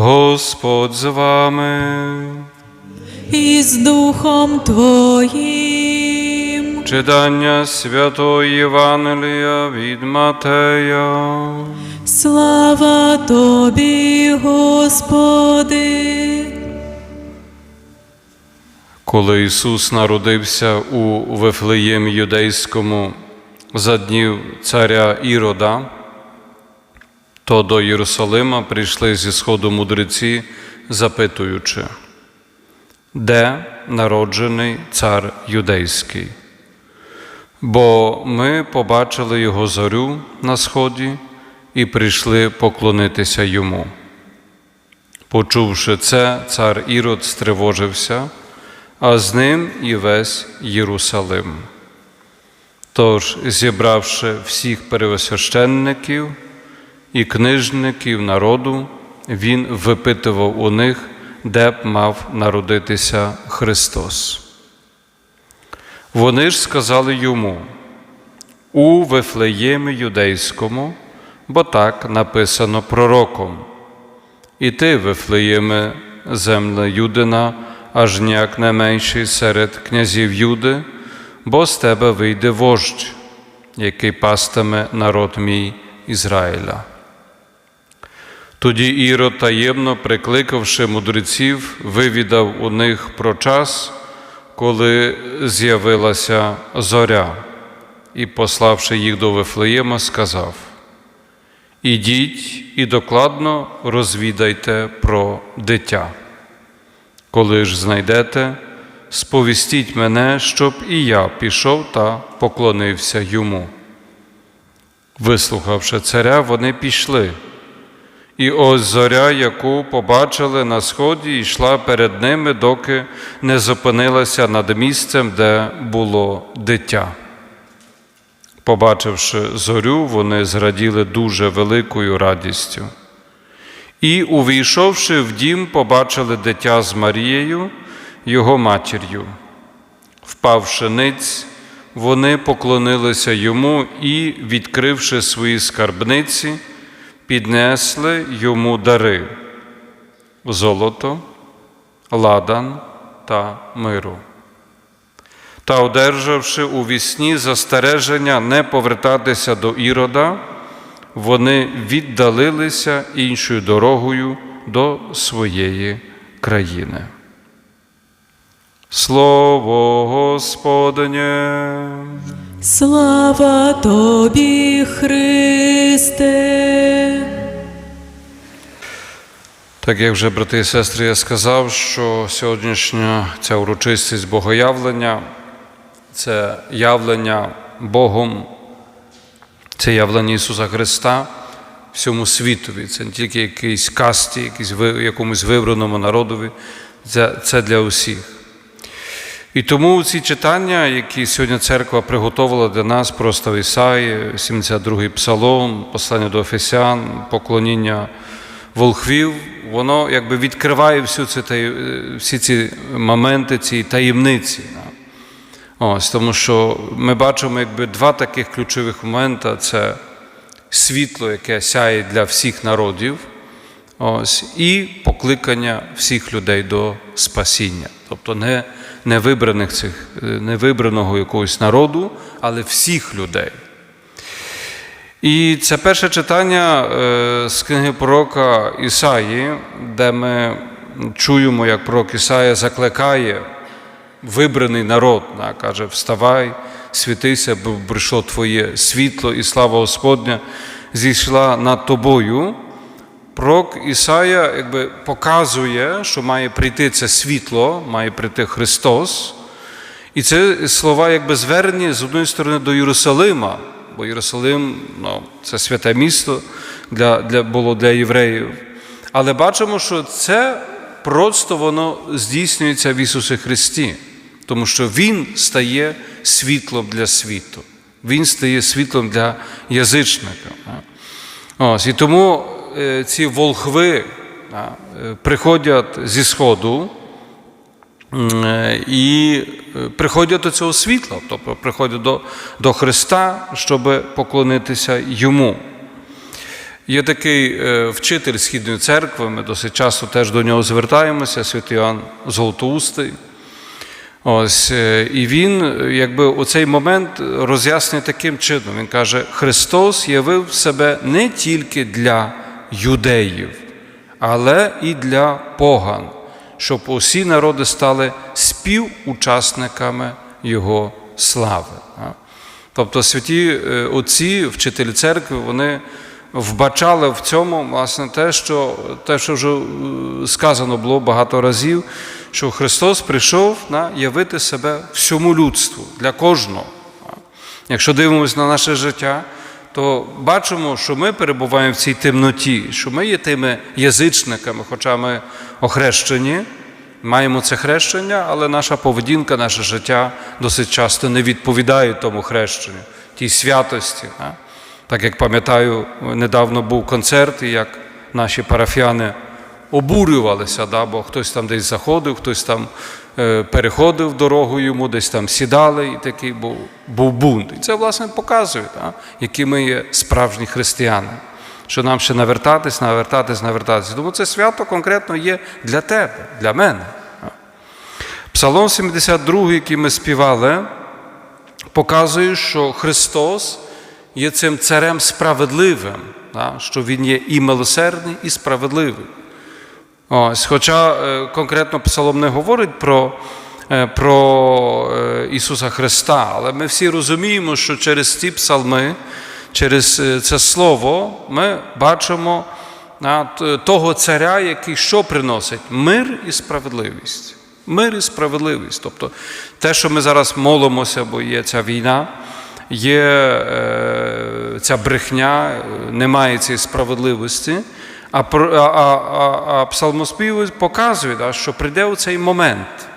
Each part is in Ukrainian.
Господь з вами. і з Духом Твоїм. Читання Святої Євангелія від Матея. Слава Тобі, Господи. Коли Ісус народився у Вифлеємі Юдейському за днів царя Ірода, то до Єрусалима прийшли зі сходу мудреці, запитуючи, де народжений цар юдейський? Бо ми побачили його зорю на сході і прийшли поклонитися йому. Почувши це, цар Ірод стривожився, а з ним і весь Єрусалим. Тож, зібравши всіх первосвященників і книжників народу, він випитував у них, де б мав народитися Христос. Вони ж сказали йому у Вифлеємі Юдейському, бо так написано пророком. І ти, Вифлеєме, земля Юдина, аж ніяк не менший серед князів Юди, бо з тебе вийде вождь, який пастиме народ мій Ізраїля. Тоді Ірод, таємно прикликавши мудреців, вивідав у них про час, коли з'явилася зоря, і, пославши їх до Вифлеєма, сказав: Ідіть і докладно розвідайте про дитя. Коли ж знайдете, сповістіть мене, щоб і я пішов та поклонився йому. Вислухавши царя, вони пішли. І ось зоря, яку побачили на сході, йшла перед ними, доки не зупинилася над місцем, де було дитя. Побачивши зорю, вони зраділи дуже великою радістю. І, увійшовши в дім, побачили дитя з Марією, його матір'ю. Впавши ниць, вони поклонилися йому і, відкривши свої скарбниці, піднесли йому дари золото, ладан та миру. Та, одержавши у вісні застереження не повертатися до Ірода, вони віддалилися іншою дорогою до своєї країни. Слово Господнє. Слава Тобі, Христе. Так як вже брати і сестри, я сказав, що сьогоднішня ця урочистість богоявлення це явлення Богом, це явлення Ісуса Христа всьому світові. Це не тільки якійсь касті, якійсь якомусь вибраному народові, це, це для усіх. І тому ці читання, які сьогодні церква приготувала для нас, просто Ісаї, 72-й псалом, послання до Ефесян, поклоніння волхвів, воно якби відкриває всю ці, таї- всі ці моменти, ці таємниці. Ось, тому що ми бачимо якби два таких ключових момента це світло, яке сяє для всіх народів, ось, і покликання всіх людей до спасіння. Тобто не, не, вибраних цих, е, не вибраного якогось народу, але всіх людей. І це перше читання е, з книги пророка Ісаї, де ми чуємо, як пророк Ісая закликає вибраний народ, каже: Вставай, світися, бо прийшло Твоє світло і слава Господня зійшла над тобою. Пророк Ісая якби, показує, що має прийти це світло, має прийти Христос. І це слова якби звернені з одної сторони до Єрусалима, бо Єрусалим ну, це святе місто для, для, було для євреїв. Але бачимо, що це просто воно здійснюється в Ісусі Христі, тому що Він стає світлом для світу. Він стає світлом для язичника. Ось, і тому е, ці волхви е, приходять зі Сходу і е, приходять до цього світла, тобто приходять до, до Христа, щоб поклонитися Йому. Є такий е, вчитель Східної церкви, ми досить часто теж до нього звертаємося, святий Іоанн Золотоустий. Ось, е, і він, якби у цей момент роз'яснює таким чином. Він каже: Христос явив себе не тільки для юдеїв, але і для поган, щоб усі народи стали співучасниками Його слави. Тобто святі е, отці, вчителі церкви, вони вбачали в цьому власне те, що, те, що вже е, сказано було багато разів, що Христос прийшов на явити себе всьому людству для кожного. Якщо дивимося на наше життя, то бачимо, що ми перебуваємо в цій темноті, що ми є тими язичниками, хоча ми охрещені, маємо це хрещення, але наша поведінка, наше життя досить часто не відповідає тому хрещенню, тій святості. Так як пам'ятаю, недавно був концерт, і як наші парафіяни обурювалися, бо хтось там десь заходив, хтось там переходив дорогу йому, десь там сідали, і такий був, був бунт. І це, власне, показує, да, які ми є справжні християни. Що нам ще навертатись, навертатись, навертатись. Тому це свято конкретно є для тебе, для мене. Псалом 72, який ми співали, показує, що Христос є цим царем справедливим, що Він є і милосердний, і справедливий. Ось, Хоча е, конкретно Псалом не говорить про, е, про е, Ісуса Христа, але ми всі розуміємо, що через ці псалми, через це Слово, ми бачимо того царя, який що приносить? Мир і справедливість. Мир і справедливість. Тобто те, що ми зараз молимося, бо є ця війна, є ця брехня, немає цієї справедливості. А, а, а, а, псалмоспів показує, да, що прийде у цей момент.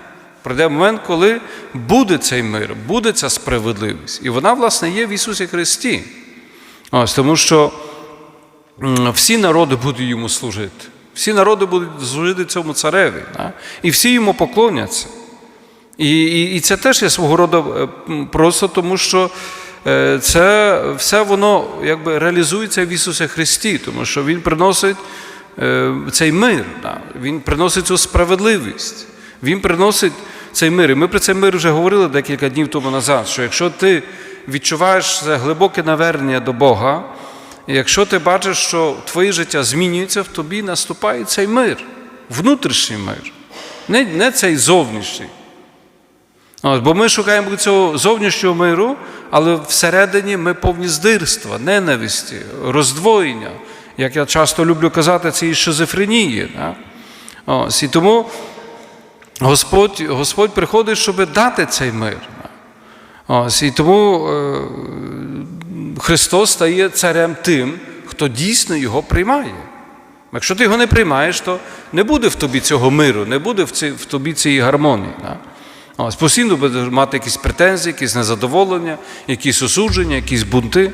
Прийде момент, коли буде цей мир, буде ця справедливість. І вона, власне, є в Ісусі Христі. Ось, тому що всі народи будуть йому служити. Всі народи будуть служити цьому цареві. Да? І всі йому поклоняться. І, і, і це теж є свого роду е, просто тому, що це все воно якби реалізується в Ісусі Христі, тому що Він приносить е, цей мир. Він приносить цю справедливість, Він приносить цей мир. І ми про цей мир вже говорили декілька днів тому назад, що якщо ти відчуваєш це глибоке навернення до Бога, якщо ти бачиш, що твоє життя змінюється, в тобі наступає цей мир, внутрішній мир, не, не цей зовнішній. Бо ми шукаємо цього зовнішнього миру, але всередині ми повні здирства, ненависті, роздвоєння. Як я часто люблю казати, цієї шизофренії. Ось, і тому Господь, Господь приходить, щоб дати цей мир. Ось, і тому е, Христос стає царем тим, хто дійсно його приймає. Якщо ти його не приймаєш, то не буде в тобі цього миру, не буде в тобі цієї гармонії. Да? Ось, постійно будеш мати якісь претензії, якісь незадоволення, якісь осудження, якісь бунти.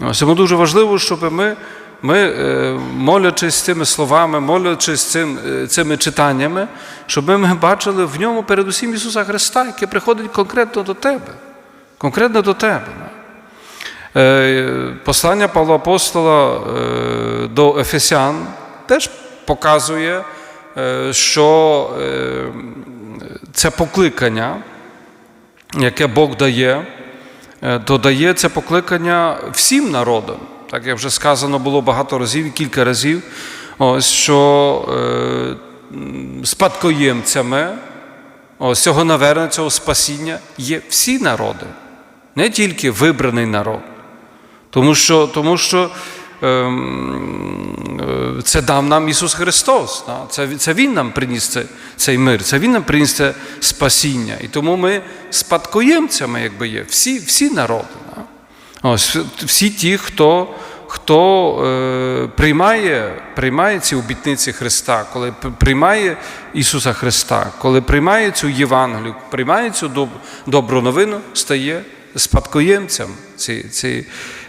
Ось, тому дуже важливо, щоб ми, ми е, молячись цими словами, молячись цим, е, цими читаннями, щоб ми бачили в ньому передусім Ісуса Христа, який приходить конкретно до тебе. Конкретно до тебе. Е, Послання Павла Апостола до Ефесян теж показує, що це покликання, яке Бог дає, е, то дає це покликання всім народам. Так як вже сказано було багато разів і кілька разів, ось, що е, спадкоємцями ось, цього навернення, цього спасіння є всі народи, не тільки вибраний народ. Тому що, тому що це дав нам Ісус Христос. Це, Він нам приніс цей мир, це Він нам приніс це спасіння. І тому ми спадкоємцями, якби є, всі, всі народи. Ось, всі ті, хто, хто е, приймає, приймає ці обітниці Христа, коли приймає Ісуса Христа, коли приймає цю Євангелію, приймає цю доб, добру новину, стає спадкоємцем цієї ці,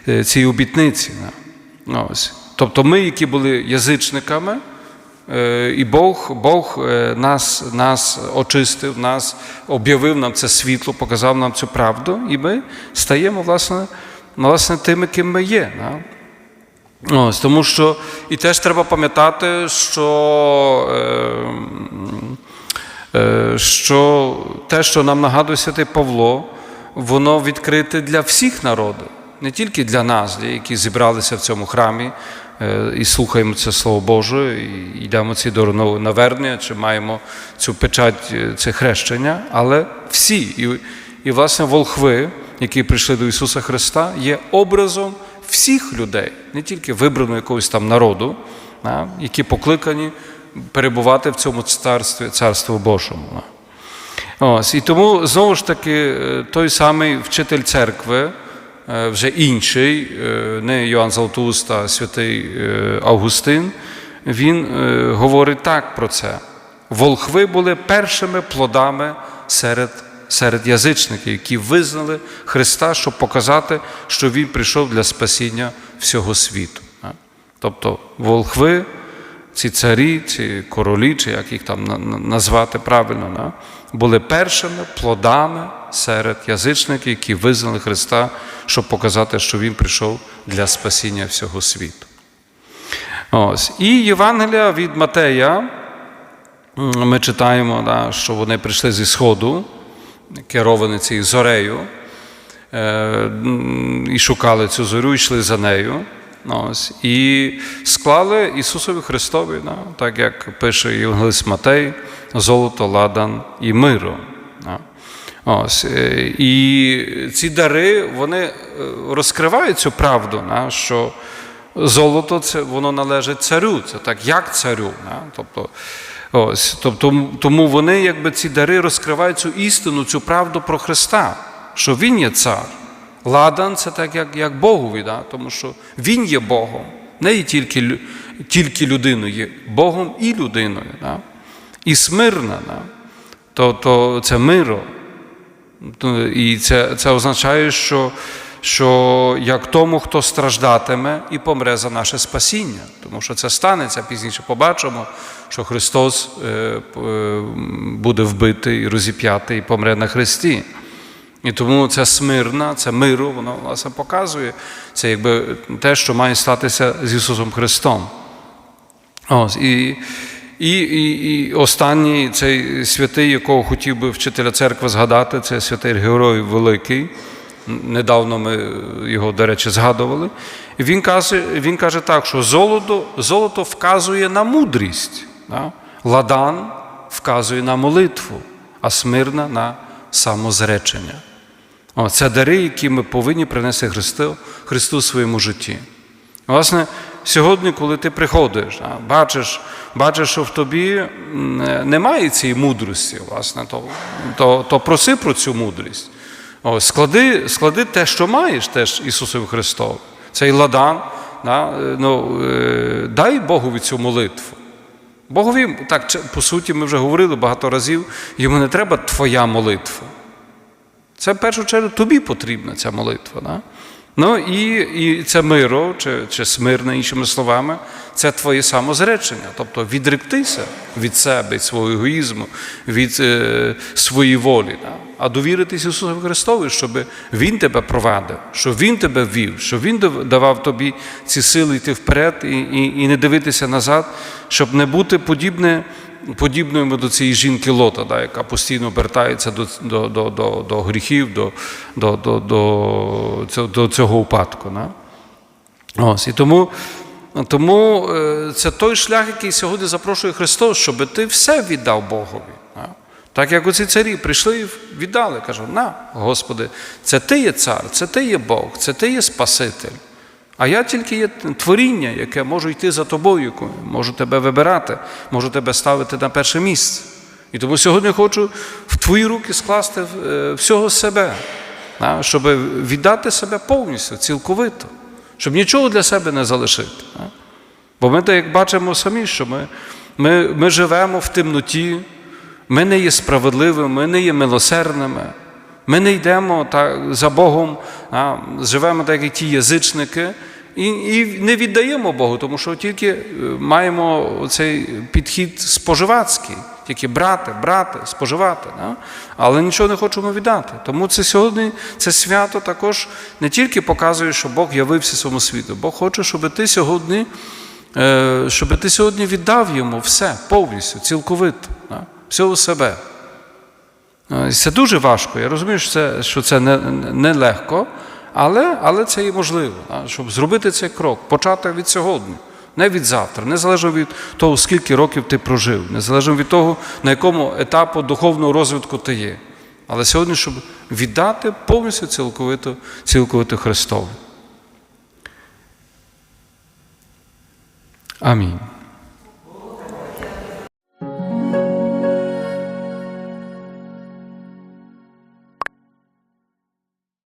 е, цієї обітниці. Да. Ось. Тобто ми, які були язичниками, е, і Бог, Бог е, нас, нас очистив, нас об'явив нам це світло, показав нам цю правду, і ми стаємо, власне, власне тими, ким ми є. Ось, тому що і теж треба пам'ятати, що, е, що те, що нам нагадує святий Павло, воно відкрите для всіх народів, не тільки для нас, які зібралися в цьому храмі е, і слухаємо це Слово Боже, і йдемо ці до навернення, чи маємо цю печать, е, це хрещення, але всі. І, і власне, волхви, які прийшли до Ісуса Христа, є образом всіх людей, не тільки вибраного якогось там народу, які покликані перебувати в цьому царстві, царстві Божому. Ось, і тому знову ж таки е, той самий вчитель церкви, вже інший, е, не Йоанн Златоуст, а святий е, Августин, він е, говорить так про це. Волхви були першими плодами серед, серед язичників, які визнали Христа, щоб показати, що Він прийшов для спасіння всього світу. Тобто волхви ці царі, ці королі, чи як їх там на- на- назвати правильно, були першими плодами серед язичників, які визнали Христа, щоб показати, що Він прийшов для спасіння всього світу. Ось. І Євангелія від Матея, ми читаємо, да, що вони прийшли зі Сходу, керовані цією зорею, е, і шукали цю зорю, йшли за нею. Ось, і склали Ісусові Христові, да, так як пише Євангелист Матей, золото, ладан і миро. Да. Ось, е, і ці дари вони е, розкривають цю правду, що золото це воно належить царю, це так як царю. Тобто, ось, тобто, тому вони, якби ці дари розкривають цю істину, цю правду про Христа, що Він є цар. Ладан це так, як, як Богові, да? тому що Він є Богом, не є тільки, тільки людиною, є Богом і людиною. Да? І смирна, да? то, то це миро. І це, це означає, що, що як тому, хто страждатиме і помре за наше спасіння, тому що це станеться пізніше. Побачимо, що Христос е, е, буде вбитий, розіп'ятий і помре на Христі. І тому це смирна, це миру, воно власне показує це якби те, що має статися з Ісусом Христом. Ось, і, і, і, і останній цей святий, якого хотів би вчителя церкви згадати, це святий Герой Великий. Недавно ми його, до речі, згадували. Він каже, він каже так, що золото, золото вказує на мудрість, да? ладан вказує на молитву, а смирна на самозречення. О, це дари, які ми повинні принести Христу, Христу в своєму житті. Власне, сьогодні, коли ти приходиш, бачиш, бачиш, що в тобі немає цієї мудрості, власне, то, то, то проси про цю мудрість. О, склади, склади те, що маєш теж Ісусові Христові. Цей ладан, да, е, ну, е, дай Богові цю молитву. Богові, так, по суті, ми вже говорили багато разів, йому не треба твоя молитва. Це в першу чергу тобі потрібна ця молитва. Да? Ну і, і це миро, чи, чи смирне, іншими словами, це твоє самозречення. Тобто відректися від себе, від свого егоїзму, від е, своєї волі, да? а довіритись Ісусу Христові, щоб Він тебе провадив, щоб Він тебе вів, щоб Він дав- давав тобі ці сили йти вперед і, і, і не дивитися назад, щоб не бути подібне подібною до цієї жінки Лота, да, яка постійно обертається до, до, до, до, до гріхів, до, до, до, до, цього, до цього упадку. Да. Ось, і тому, тому е, це той шлях, який сьогодні запрошує Христос, щоб ти все віддав Богові. Да. Так як оці царі прийшли і віддали, кажуть, на, Господи, це Ти є цар, це Ти є Бог, це Ти є Спаситель. А я тільки є творіння, яке можу йти за тобою, можу тебе вибирати, можу тебе ставити на перше місце. І тому сьогодні хочу в твої руки скласти е, всього себе, щоб віддати себе повністю, цілковито, щоб нічого для себе не залишити. Бо ми так бачимо самі, що ми, ми, ми живемо в темноті, ми не є справедливими, ми не є милосердними. Ми не йдемо так, за Богом, а, живемо так, як ті язичники, і, і не віддаємо Богу, тому що тільки е, маємо цей підхід споживацький, тільки брати, брати, споживати, да? але нічого не хочемо віддати. Тому це сьогодні це свято також не тільки показує, що Бог явився своєму світу. Бог хоче, щоб ти сьогодні, е, щоб ти сьогодні віддав йому все повністю, цілковито, да? всього себе. Е, Це дуже важко. Я розумію, що це, що це не, не але, але це і можливо, щоб зробити цей крок, почати від сьогодні, не від завтра, незалежно від того, скільки років ти прожив, незалежно від того, на якому етапу духовного розвитку ти є. Але сьогодні, щоб віддати повністю цілковито, цілковито Христову. Амінь.